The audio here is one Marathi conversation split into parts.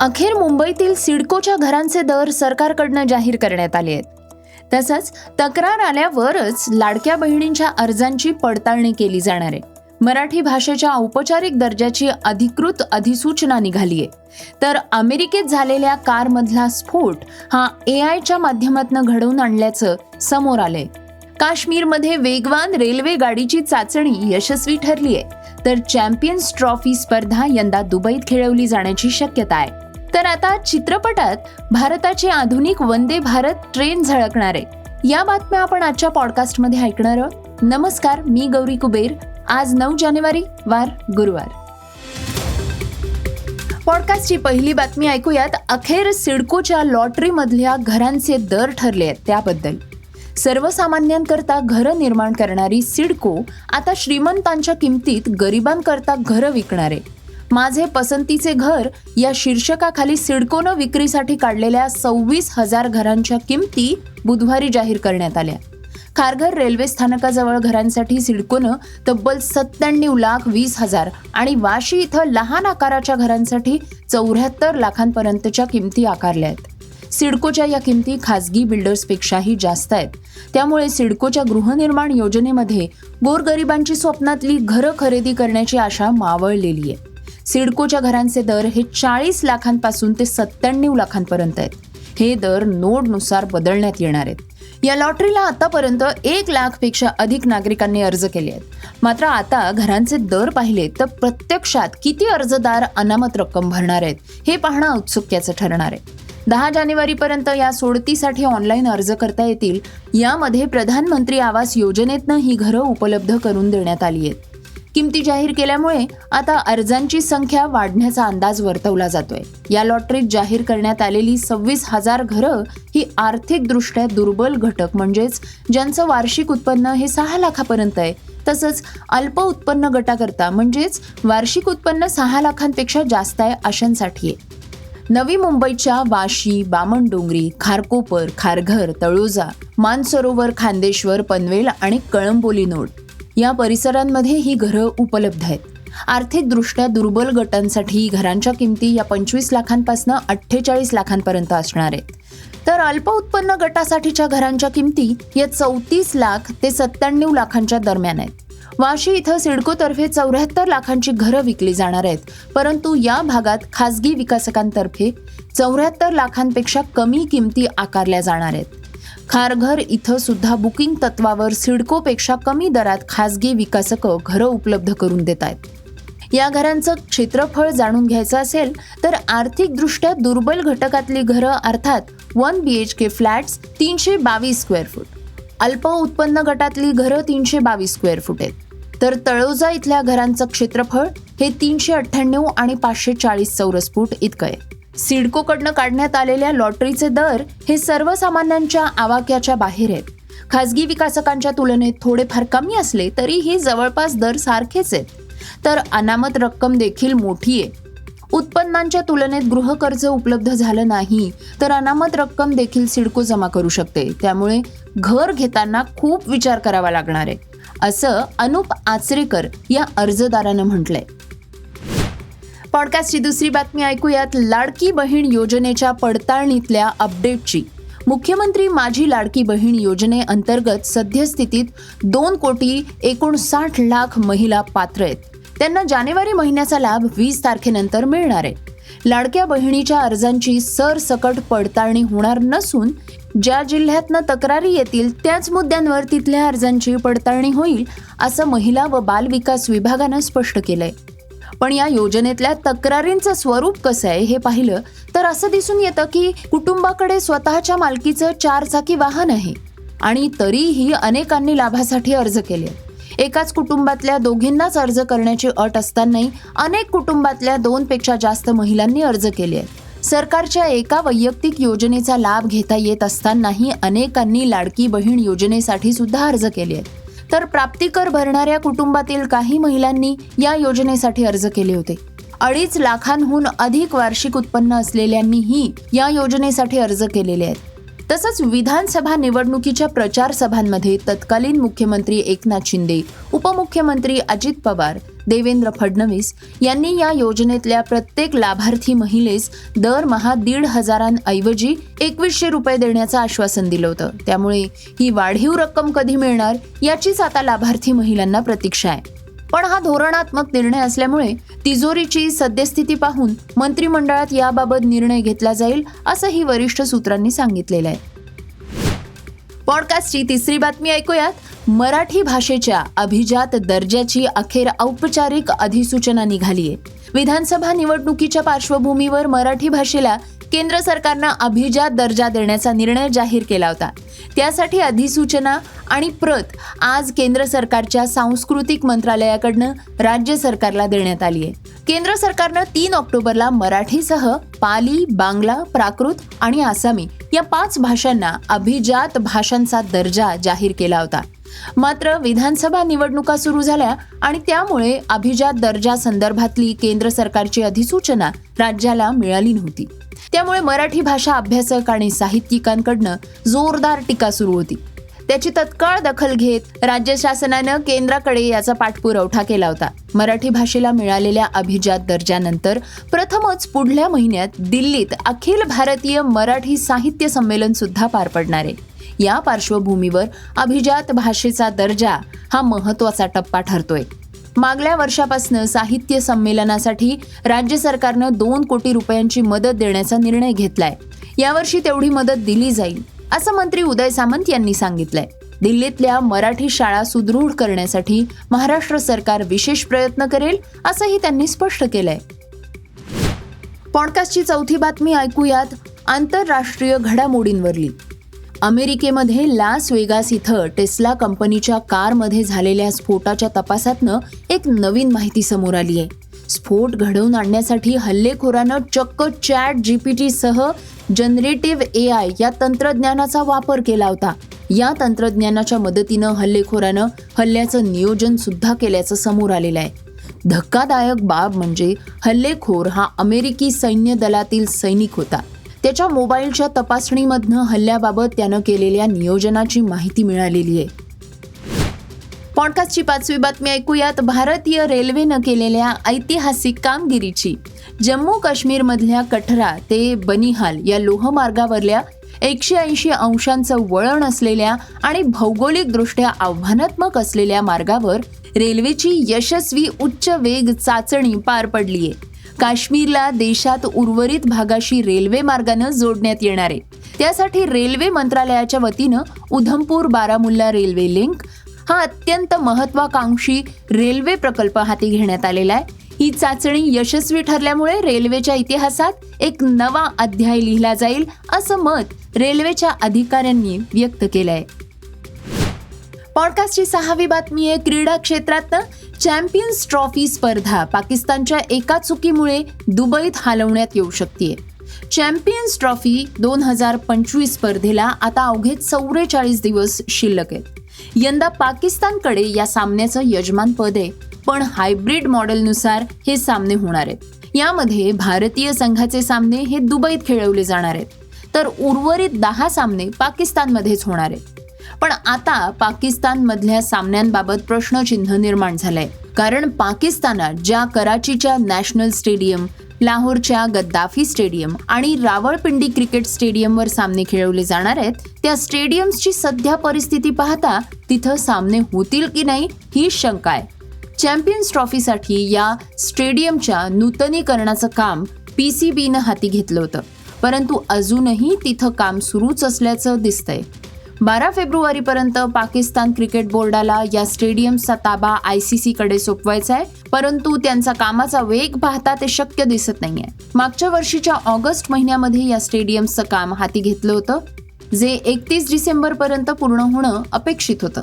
अखेर मुंबईतील सिडकोच्या घरांचे दर सरकारकडनं जाहीर करण्यात आले आहेत. तसंच तक्रार आल्यावरच लाडक्या बहिणींच्या अर्जांची पडताळणी केली जाणार आहे. मराठी भाषेच्या औपचारिक दर्जाची अधिकृत अधिसूचना निघालीय तर अमेरिकेत झालेल्या कारमधला स्फोट हा ए आयच्या माध्यमातून घडवून आणल्याचं समोर आलंय. काश्मीरमध्ये वेगवान रेल्वे गाडीची चाचणी यशस्वी ठरली आहे तर चॅम्पियन्स ट्रॉफी स्पर्धा यंदा दुबईत खेळवली जाण्याची शक्यता आहे. तर आता चित्रपटात भारताची आधुनिक वंदे भारत ट्रेन झळकणार आहे. या बातम्या आपण आजच्या पॉडकास्टमध्ये ऐकणार आहोत. नमस्कार मी गौरी कुबेर. आज नऊ जानेवारी वार गुरुवार. पॉडकास्टची पहिली बातमी ऐकूयात. अखेर सिडकोच्या लॉटरीमधल्या घरांचे दर ठरले आहेत त्याबद्दल. सर्वसामान्यांकरता घरं निर्माण करणारी सिडको आता श्रीमंतांच्या किमतीत गरिबांकरता घरं विकणार आहे. माझे पसंतीचे घर या शीर्षकाखाली सिडकोनं विक्रीसाठी काढलेल्या सव्वीस हजार घरांच्या किमती बुधवारी जाहीर करण्यात आल्या. खारघर रेल्वे स्थानकाजवळ घरांसाठी सिडकोनं तब्बल सत्त्याण्णव लाख वीस हजार आणि वाशी इथं लहान आकाराच्या घरांसाठी चौऱ्याहत्तर लाखांपर्यंतच्या किमती आकारल्या आहेत. सिडकोच्या या किमती खासगी बिल्डर्सपेक्षाही जास्त आहेत. त्यामुळे सिडकोच्या गृहनिर्माण योजनेमध्ये गोरगरिबांची स्वप्नातली घरं खरेदी करण्याची आशा मावळलेली आहे. सिडकोच्या घरांचे दर हे चाळीस लाखांपासून ते सत्त्याण्णव लाखांपर्यंत आहेत. हे दर नोडनुसार बदलण्यात येणार आहेत. या लॉटरीला आतापर्यंत एक लाखपेक्षा अधिक नागरिकांनी अर्ज केले आहेत. मात्र आता घरांचे दर पाहिले तर प्रत्यक्षात किती अर्जदार अनामत रक्कम भरणार आहेत हे पाहणं औत्सुक्याचं ठरणार आहे. दहा जानेवारीपर्यंत या सोडतीसाठी ऑनलाईन अर्ज करता येतील यामध्ये प्रधानमंत्री आवास योजनेतनं ही घरं उपलब्ध करून देण्यात आली आहेत. किमती जाहीर केल्यामुळे आता अर्जांची संख्या वाढण्याचा अंदाज वर्तवला जातोय. या लॉटरीत जाहीर करण्यात आलेली सव्वीस हजार घरं ही आर्थिकदृष्ट्या दुर्बल घटक म्हणजेच ज्यांचं वार्षिक उत्पन्न हे सहा लाखापर्यंत आहे. तसंच अल्प उत्पन्न गटाकरता म्हणजेच वार्षिक उत्पन्न सहा लाखांपेक्षा जास्त आहे अशांसाठी आहे. नवी मुंबईच्या वाशी बामणडोंगरी खारकोपर खारघर तळोजा मानसरोवर खांदेश्वर पनवेल आणि कळंबोली नोड. या परिसरांमध्ये ही घरं उपलब्ध आहेत. आर्थिकदृष्ट्या दुर्बल गटांसाठी घरांच्या किमती या पंचवीस लाखांपासून अठ्ठेचाळीस लाखांपर्यंत असणार आहेत. तर अल्प उत्पन्न गटासाठीच्या घरांच्या किमती या चौतीस लाख ते सत्त्याण्णव लाखांच्या दरम्यान आहेत. वाशी इथं सिडकोतर्फे चौऱ्याहत्तर लाखांची घरं विकली जाणार आहेत. परंतु या भागात खासगी विकासकांतर्फे चौऱ्याहत्तर लाखांपेक्षा कमी किमती आकारल्या जाणार आहेत. खारघर इथं सुद्धा बुकिंग तत्वावर सिडकोपेक्षा कमी दरात खासगी विकासकं घरं उपलब्ध करून देत आहेत. या घरांचं क्षेत्रफळ जाणून घ्यायचं असेल तर आर्थिकदृष्ट्या दुर्बल घटकातली घरं अर्थात one B H K flats तीनशे बावीस स्क्वेअर फूट. अल्प उत्पन्न गटातली घरं तीनशे बावीस स्क्वेअर फूट आहेत. तर तळोजा इथल्या घरांचं क्षेत्रफळ हे तीनशे अठ्ठ्याण्णव आणि पाचशे चाळीस चौरस फूट इतकं आहे. सिडकोकडनं काढण्यात आलेल्या लॉटरीचे दर हे सर्वसामान्यांच्या आवाक्याच्या बाहेर आहेत. खासगी विकासकांच्या तुलनेत थोडेफार कमी असले तरीही जवळपास दर सारखेच आहेत. तर अनामत रक्कम देखील मोठी आहे. उत्पन्नांच्या तुलनेत गृहकर्ज उपलब्ध झालं नाही तर अनामत रक्कम देखील सिडको जमा करू शकते. त्यामुळे घर घेताना खूप विचार करावा लागणार आहे. असं अनुप आचरेकर या अर्जदारानं म्हटलंय. पॉडकास्टची दुसरी बातमी ऐकूयात. लाडकी बहीण योजनेच्या पडताळणीतल्या अपडेटची. मुख्यमंत्री माझी लाडकी बहीण योजनेअंतर्गत सद्यस्थितीत दोन कोटी एकोणसाठ लाख महिला पात्र आहेत. त्यांना जानेवारी महिन्याचा लाभ वीस तारखेनंतर मिळणार आहे. लाडक्या बहिणीच्या अर्जांची सरसकट पडताळणी होणार नसून ज्या जिल्ह्यातनं तक्रारी येतील त्याच मुद्द्यांवर तिथल्या अर्जांची पडताळणी होईल असं महिला व बालविकास विभागानं स्पष्ट केलंय. पण या योजनेतल्या तक्रारींचं स्वरूप कसं आहे हे पाहिलं तर असं दिसून येतं की कुटुंबाकडे स्वतःच्या मालकीचं चारचाकी वाहन आहे आणि तरीही अनेकांनी लाभासाठी अर्ज केले. एकाच कुटुंबातल्या दोघींनाच अर्ज करण्याची अट असतानाही अनेक कुटुंबातल्या दोनपेक्षा जास्त महिलांनी अर्ज केले आहेत. सरकारच्या एका वैयक्तिक योजनेचा लाभ घेता येत असतानाही अनेकांनी लाडकी बहीण योजनेसाठी सुद्धा अर्ज केले आहेत. तर प्राप्तिकर भरणाऱ्या कुटुंबातील काही महिलांनी या योजनेसाठी अर्ज केले होते. अडीच लाखांहून अधिक वार्षिक उत्पन्न असलेल्यांनीही या योजनेसाठी अर्ज केलेले आहेत. तसंच विधानसभा निवडणुकीच्या प्रचार सभांमध्ये तत्कालीन मुख्यमंत्री एकनाथ शिंदे उपमुख्यमंत्री अजित पवार देवेंद्र फडणवीस यांनी या योजनेतल्या प्रत्येक लाभार्थी महिलेस दरमहा दीड हजारांऐवजी एकवीसशे रुपये देण्याचं आश्वासन दिलं होतं. त्यामुळे ही वाढीव रक्कम कधी मिळणार याचीच आता लाभार्थी महिलांना प्रतीक्षा आहे. पण हा धोरणात्मक निर्णय असल्यामुळे तिजोरीची सद्यस्थिती पाहून मंत्रिमंडळात याबाबत निर्णय घेतला जाईल असंही वरिष्ठ सूत्रांनी सांगितलेलं आहे. पॉडकास्टची तिसरी बातमी ऐकूयात. मराठी भाषेच्या अभिजात दर्जाची अखेर औपचारिक अधिसूचना निघालीये विधानसभा निवडणुकीच्या पार्श्वभूमीवर मराठी भाषेला केंद्र सरकारनं अभिजात दर्जा देण्याचा निर्णय जाहीर केला होता. त्यासाठी अधिसूचना आणि प्रत आज केंद्र सरकारच्या सांस्कृतिक मंत्रालयाकडनं राज्य सरकारला देण्यात आली आहे. केंद्र सरकारनं तीन ऑक्टोबरला मराठीसह पाली बांगला प्राकृत आणि आसामी या पाच भाषांना अभिजात भाषांचा दर्जा जाहीर केला होता. मात्र विधानसभा निवडणुका सुरू झाल्या आणि त्यामुळे अभिजात दर्जा संदर्भातली केंद्र सरकारची अधिसूचना राज्याला मिळाली नव्हती. त्यामुळे मराठी भाषा अभ्यासक आणि साहित्यिकांकडनं जोरदार टीका सुरू होती. त्याची तत्काळ दखल घेत राज्य शासनानं केंद्राकडे याचा पाठपुरवठा केला होता. मराठी भाषेला मिळालेल्या अभिजात दर्जानंतर प्रथमच पुढल्या महिन्यात दिल्लीत अखिल भारतीय मराठी साहित्य संमेलन सुद्धा पार पडणार आहे. या पार्श्वभूमीवर अभिजात भाषेचा दर्जा हा महत्त्वाचा टप्पा ठरतोय. मागल्या वर्षापासून साहित्य संमेलनासाठी राज्य सरकारनं दोन कोटी रुपयांची मदत देण्याचा निर्णय घेतलाय. यावर्षी तेवढी मदत दिली जाईल असं मंत्री उदय सामंत यांनी सांगितलंय. दिल्लीतल्या मराठी शाळा सुदृढ करण्यासाठी महाराष्ट्र सरकार विशेष प्रयत्न करेल असंही त्यांनी स्पष्ट केलंय. पॉडकास्टची चौथी बातमी ऐकूयात. आंतरराष्ट्रीय घडामोडींवरली. अमेरिकेमध्ये लास वेगास इथं टेस्ला कंपनीच्या कारमध्ये झालेल्या स्फोटाच्या तपासातनं एक नवीन माहिती समोर आली आहे. स्फोट घडवून आणण्यासाठी हल्लेखोरानं चक्क चॅट जीपीटी सह जनरेटिव्ह ए आय या तंत्रज्ञानाचा वापर केला होता. या तंत्रज्ञानाच्या मदतीनं हल्लेखोरानं हल्ल्याचं नियोजन सुद्धा केल्याचं समोर आलेलं आहे. धक्कादायक बाब म्हणजे हल्लेखोर हा अमेरिकी सैन्य दलातील सैनिक होता. त्याच्या मोबाईलच्या तपासणीमधनं हल्ल्याबाबत त्यानं केलेल्या नियोजनाची माहिती मिळालेली आहे. पॉडकास्टची पाचवी बातमी ऐकूयात. भारतीय रेल्वेनं केलेल्या ऐतिहासिक कामगिरीची. जम्मू काश्मीरमधल्या कठरा ते बनिहाल या लोहमार्गावरल्या एकशे ऐंशी अंशांचं वळण असलेल्या आणि भौगोलिकदृष्ट्या आव्हानात्मक असलेल्या मार्गावर रेल्वेची यशस्वी उच्च वेग चाचणी पार पडली आहे काश्मीरला देशात उर्वरित भागाशी रेल्वे मार्गानं जोडण्यात येणार आहे. त्यासाठी रेल्वे मंत्रालयाच्या वतीनं उधमपूर बारामुल्ला रेल्वे लिंक हा अत्यंत महत्वाकांक्षी रेल्वे प्रकल्प हाती घेण्यात आलेला आहे. ही चाचणी यशस्वी ठरल्यामुळे रेल्वेच्या इतिहासात एक नवा अध्याय लिहिला जाईल असं मत रेल्वेच्या अधिकाऱ्यांनी व्यक्त केलंय. आहे पॉडकास्टची सहावी बातमी आहे क्रीडा क्षेत्रातनं चॅम्पियन्स ट्रॉफी स्पर्धा पाकिस्तानच्या एका चुकीमुळे दुबईत हलवण्यात येऊ शकते चॅम्पियन्स ट्रॉफी दोन हजार पंचवीस स्पर्धेला आता अवघे चौवेचाळीस दिवस शिल्लक आहेत. यंदा पाकिस्तानकडे या सामन्याचं यजमानपद आहे पण हायब्रिड मॉडेलनुसार हे सामने होणार आहेत. यामध्ये भारतीय संघाचे सामने हे दुबईत खेळवले जाणार आहेत. तर उर्वरित दहा सामने पाकिस्तानमध्येच होणार आहेत. पण आता पाकिस्तानमधल्या सामन्यांबाबत प्रश्नचिन्ह निर्माण झालंय. कारण पाकिस्तानात ज्या कराचीच्या नॅशनल स्टेडियम लाहोरच्या गद्दाफी स्टेडियम आणि रावळपिंडी क्रिकेट स्टेडियमवर सामने खेळवले जाणार आहेत त्या स्टेडियम्सची सध्या परिस्थिती पाहता तिथं सामने होतील की नाही ही शंका आहे. चॅम्पियन्स ट्रॉफीसाठी या स्टेडियमच्या नूतनीकरणाचं काम पी सी बीनं हाती घेतलं होतं. परंतु अजूनही तिथं काम सुरूच असल्याचं दिसतंय. बारा फेब्रुवारीपर्यंत पाकिस्तान क्रिकेट बोर्डाला या स्टेडियमचा ताबा आय सी सीकडे सोपवायचा आहे परंतु त्यांचा कामाचा वेग पाहता ते शक्य दिसत नाहीये. मागच्या वर्षीच्या ऑगस्ट महिन्यामध्ये या स्टेडियमचं काम हाती घेतलं होतं जे एकतीस डिसेंबर पर्यंत पूर्ण होणं अपेक्षित होतं.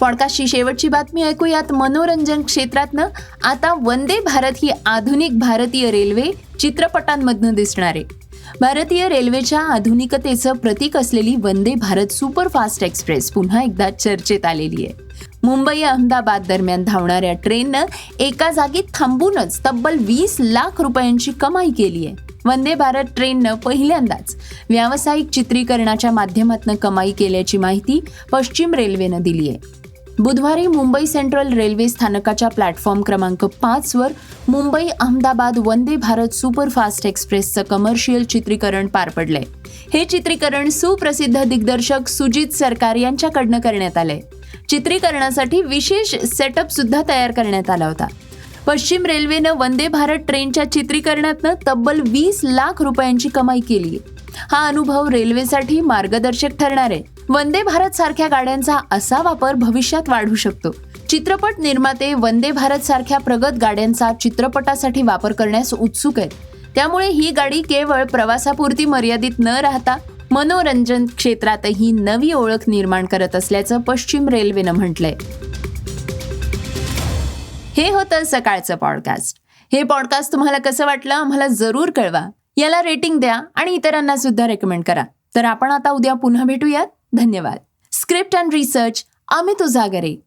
पॉडकास्टची शेवटची बातमी ऐकूयात मनोरंजन क्षेत्रातनं. आता वंदे भारत ही आधुनिक भारतीय रेल्वे चित्रपटांमधनं दिसणार. आहे भारतीय रेल्वेच्या आधुनिकतेचं प्रतीक असलेली वंदे भारत सुपरफास्ट एक्सप्रेस पुन्हा एकदा चर्चेत आलेली आहे. मुंबई अहमदाबाद दरम्यान धावणाऱ्या ट्रेननं एका जागी थांबूनच तब्बल वीस लाख रुपयांची कमाई केली आहे. वंदे भारत ट्रेननं पहिल्यांदाच व्यावसायिक चित्रीकरणाच्या माध्यमातून कमाई केल्याची माहिती पश्चिम रेल्वेनं दिली आहे. बुधवारी मुंबई सेंट्रल रेल्वे स्थानकाच्या प्लॅटफॉर्म क्रमांक पाचवर मुंबई अहमदाबाद वंदे भारत सुपरफास्ट एक्सप्रेसचं कमर्शियल चित्रीकरण पार पडलंय. हे चित्रीकरण सुप्रसिद्ध दिग्दर्शक सुजित सरकार यांच्याकडनं करण्यात आलंय. चित्रीकरणासाठी विशेष सेटअप सुद्धा तयार करण्यात आला होता. पश्चिम रेल्वेनं वंदे भारत ट्रेनच्या चित्रीकरणातनं तब्बल वीस लाख रुपयांची कमाई केली हा अनुभव रेल्वेसाठी मार्गदर्शक ठरणार आहे. वंदे भारत सारख्या गाड्यांचा असा वापर भविष्यात वाढू शकतो. चित्रपट निर्माते वंदे भारत सारख्या प्रगत गाड्यांचा चित्रपटासाठी वापर करण्यास उत्सुक आहेत. त्यामुळे ही गाडी केवळ प्रवासापुरती मर्यादित न राहता मनोरंजन क्षेत्रातही नवी ओळख निर्माण करत असल्याचं पश्चिम रेल्वेनं म्हटलंय. हे होतं सकाळचं पॉडकास्ट. हे पॉडकास्ट तुम्हाला कसं वाटलं आम्हाला जरूर कळवा. याला रेटिंग द्या आणि इतरांना सुद्धा रेकमेंड करा. तर आपण आता उद्या पुन्हा भेटूयात. धन्यवाद. Script and research Amit Ujagare.